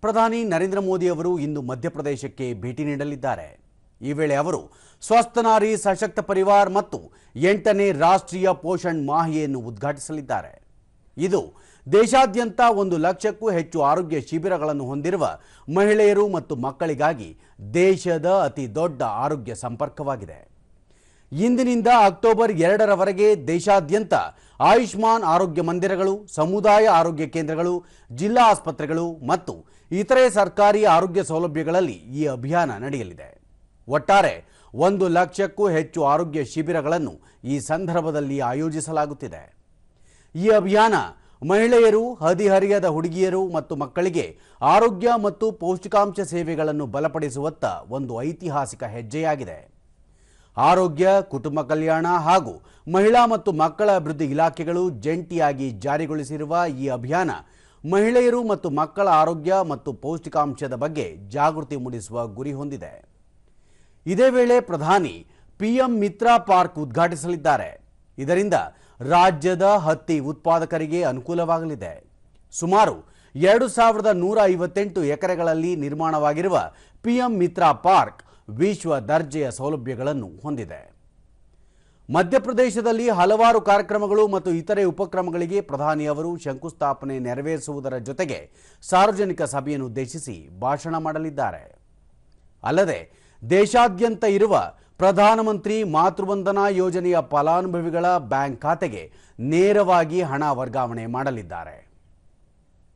ಪ್ರಧಾನಿ ನರೇಂದ್ರ ಮೋದಿ ಅವರು ಇಂದು ಮಧ್ಯಪ್ರದೇಶಕ್ಕೆ ಭೇಟಿ ನೀಡಲಿದ್ದಾರೆ. ಈ ವೇಳೆ ಅವರು ಸ್ವಸ್ಥ ನಾರಿ, ಸಶಕ್ತ ಪರಿವಾರ್ ಮತ್ತು ಎಂಟನೇ ರಾಷ್ಟ್ರೀಯ ಪೋಷಣ್ ಮಾಹಿಯನ್ನು ಉದ್ಘಾಟಿಸಲಿದ್ದಾರೆ. ಇದು ದೇಶಾದ್ಯಂತ ಒಂದು ಲಕ್ಷಕ್ಕೂ ಹೆಚ್ಚು ಆರೋಗ್ಯ ಶಿಬಿರಗಳನ್ನು ಹೊಂದಿರುವ ಮಹಿಳೆಯರು ಮತ್ತು ಮಕ್ಕಳಿಗಾಗಿ ದೇಶದ ಅತಿ ದೊಡ್ಡ ಆರೋಗ್ಯ ಸಂಪರ್ಕವಾಗಿದೆ. ಇಂದಿನಿಂದ ಅಕ್ಟೋಬರ್ ಎರಡರವರೆಗೆ ದೇಶಾದ್ಯಂತ ಆಯುಷ್ಮಾನ್ ಆರೋಗ್ಯ ಮಂದಿರಗಳು, ಸಮುದಾಯ ಆರೋಗ್ಯ ಕೇಂದ್ರಗಳು, ಜಿಲ್ಲಾ ಆಸ್ಪತ್ರೆಗಳು ಮತ್ತು ಇತರೆ ಸರ್ಕಾರಿ ಆರೋಗ್ಯ ಸೌಲಭ್ಯಗಳಲ್ಲಿ ಈ ಅಭಿಯಾನ ನಡೆಯಲಿದೆ. ಒಟ್ಟಾರೆ ಒಂದು ಲಕ್ಷಕ್ಕೂ ಹೆಚ್ಚು ಆರೋಗ್ಯ ಶಿಬಿರಗಳನ್ನು ಈ ಸಂದರ್ಭದಲ್ಲಿ ಆಯೋಜಿಸಲಾಗುತ್ತಿದೆ. ಈ ಅಭಿಯಾನ ಮಹಿಳೆಯರು, ಹದಿಹರಿಯದ ಹುಡುಗಿಯರು ಮತ್ತು ಮಕ್ಕಳಿಗೆ ಆರೋಗ್ಯ ಮತ್ತು ಪೌಷ್ಟಿಕಾಂಶ ಸೇವೆಗಳನ್ನು ಬಲಪಡಿಸುವತ್ತ ಒಂದು ಐತಿಹಾಸಿಕ ಹೆಜ್ಜೆಯಾಗಿದೆ. ಆರೋಗ್ಯ, ಕುಟುಂಬ ಕಲ್ಯಾಣ ಹಾಗೂ ಮಹಿಳಾ ಮತ್ತು ಮಕ್ಕಳ ಅಭಿವೃದ್ಧಿ ಇಲಾಖೆಗಳು ಜಂಟಿಯಾಗಿ ಜಾರಿಗೊಳಿಸಿರುವ ಈ ಅಭಿಯಾನ ಮಹಿಳೆಯರು ಮತ್ತು ಮಕ್ಕಳ ಆರೋಗ್ಯ ಮತ್ತು ಪೌಷ್ಟಿಕಾಂಶದ ಬಗ್ಗೆ ಜಾಗೃತಿ ಮೂಡಿಸುವ ಗುರಿ ಹೊಂದಿದೆ. ಇದೇ ವೇಳೆ ಪ್ರಧಾನಿ ಪಿಎಂ ಮಿತ್ರ ಪಾರ್ಕ್ ಉದ್ಘಾಟಿಸಲಿದ್ದಾರೆ. ಇದರಿಂದ ರಾಜ್ಯದ ಹತ್ತಿ ಉತ್ಪಾದಕರಿಗೆ ಅನುಕೂಲವಾಗಲಿದೆ. ಸುಮಾರು ಎರಡು ಸಾವಿರದ ನೂರ ಐವತ್ತೆಂಟು ಎಕರೆಗಳಲ್ಲಿ ನಿರ್ಮಾಣವಾಗಿರುವ ಪಿಎಂ ಮಿತ್ರ ಪಾರ್ಕ್ ವಿಶ್ವ ದರ್ಜೆಯ ಸೌಲಭ್ಯಗಳನ್ನು ಹೊಂದಿದೆ. ಮಧ್ಯಪ್ರದೇಶದಲ್ಲಿ ಹಲವಾರು ಕಾರ್ಯಕ್ರಮಗಳು ಮತ್ತು ಇತರೆ ಉಪಕ್ರಮಗಳಿಗೆ ಪ್ರಧಾನಿ ಅವರು ಶಂಕುಸ್ಥಾಪನೆ ನೆರವೇರಿಸುವುದರ ಜೊತೆಗೆ ಸಾರ್ವಜನಿಕ ಸಭೆಯನ್ನು ಉದ್ದೇಶಿಸಿ ಭಾಷಣ ಮಾಡಲಿದ್ದಾರೆ. ಅಲ್ಲದೆ, ದೇಶಾದ್ಯಂತ ಇರುವ ಪ್ರಧಾನಮಂತ್ರಿ ಮಾತೃವಂದನಾ ಯೋಜನೆಯ ಫಲಾನುಭವಿಗಳ ಬ್ಯಾಂಕ್ ಖಾತೆಗೆ ನೇರವಾಗಿ ಹಣ ವರ್ಗಾವಣೆ ಮಾಡಲಿದ್ದಾರೆ.